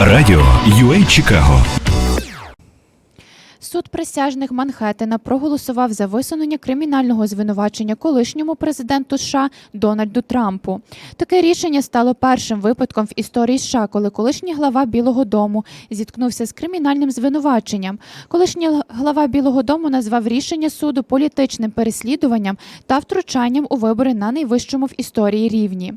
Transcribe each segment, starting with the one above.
Радіо UA Чикаго Суд присяжних Манхеттена проголосував за висунення кримінального звинувачення колишньому президенту США Дональду Трампу. Таке рішення стало першим випадком в історії США, коли колишній глава Білого Дому зіткнувся з кримінальним звинуваченням. Колишній глава Білого Дому назвав рішення суду політичним переслідуванням та втручанням у вибори на найвищому в історії рівні.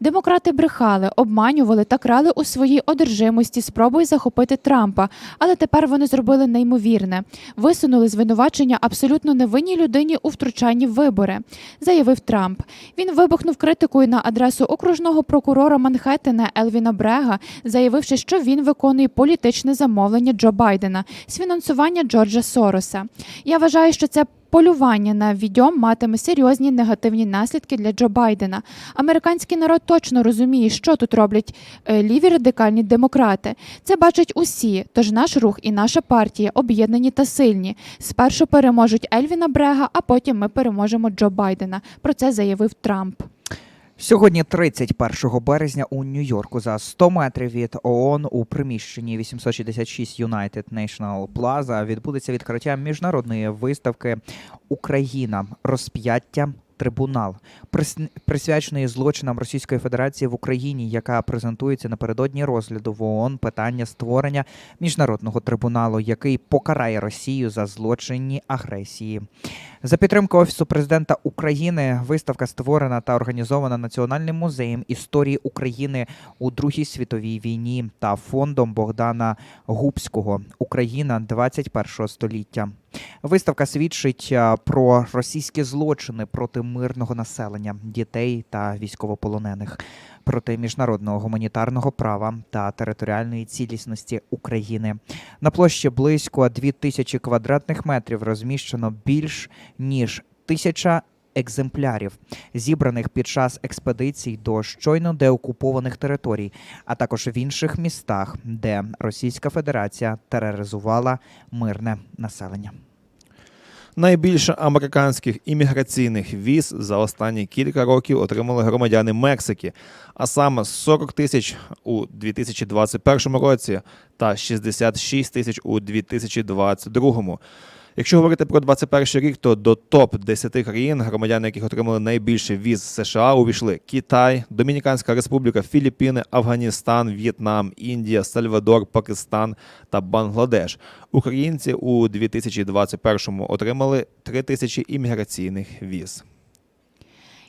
Демократи брехали, обманювали та крали у своїй одержимості спробою захопити Трампа, але тепер вони зробили неймовірне. Висунули звинувачення абсолютно невинній людині у втручанні в вибори, заявив Трамп. Він вибухнув критикою на адресу окружного прокурора Манхеттена Елвіна Брега, заявивши, що він виконує політичне замовлення Джо Байдена з фінансування Джорджа Сороса. Я вважаю, що це Полювання на відьом матиме серйозні негативні наслідки для Джо Байдена. Американський народ точно розуміє, що тут роблять е, ліві радикальні демократи. Це бачать усі. Тож наш рух і наша партія об'єднані та сильні. Спершу переможуть Ельвіна Брега, а потім ми переможемо Джо Байдена. Про це заявив Трамп. Сьогодні, 31 березня, у Нью-Йорку за 100 метрів від ООН у приміщенні 866 United National Plaza відбудеться відкриття міжнародної виставки Україна розп'яття. Трибунал прис- присвячений злочинам Російської Федерації в Україні, яка презентується напередодні розгляду в ООН питання створення міжнародного трибуналу, який покарає Росію за злочинні агресії. За підтримки Офісу президента України виставка створена та організована Національним музеєм історії України у Другій світовій війні та фондом Богдана Губського Україна 21 століття. Виставка свідчить про російські злочини проти мирного населення, дітей та військовополонених, проти міжнародного гуманітарного права та територіальної цілісності України. На площі близько 2000 квадратних метрів розміщено більш ніж тисяча екземплярів, зібраних під час експедицій до щойно деокупованих територій, а також в інших містах, де Російська Федерація тероризувала мирне населення. Найбільше американських імміграційних віз за останні кілька років отримали громадяни Мексики, а саме 40 тисяч у 2021 році та 66 тисяч у 2022. Якщо говорити про 2021 рік, то до топ 10 країн, громадяни яких отримали найбільше віз США, увійшли Китай, Домініканська Республіка, Філіппіни, Афганістан, В'єтнам, Індія, Сальвадор, Пакистан та Бангладеш. Українці у 2021 отримали 3 тисячі імміграційних віз.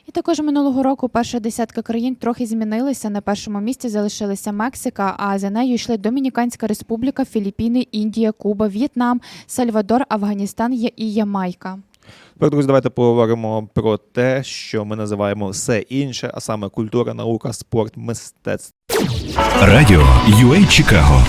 І також минулого року перша десятка країн трохи змінилися. На першому місці залишилася Мексика, а за нею йшли Домініканська Республіка, Філіппіни, Індія, Куба, В'єтнам, Сальвадор, Афганістан є- і Ямайка. Тепер, друзі, давайте поговоримо про те, що ми називаємо все інше, а саме культура, наука, спорт, мистецтво. Радіо UA Чикаго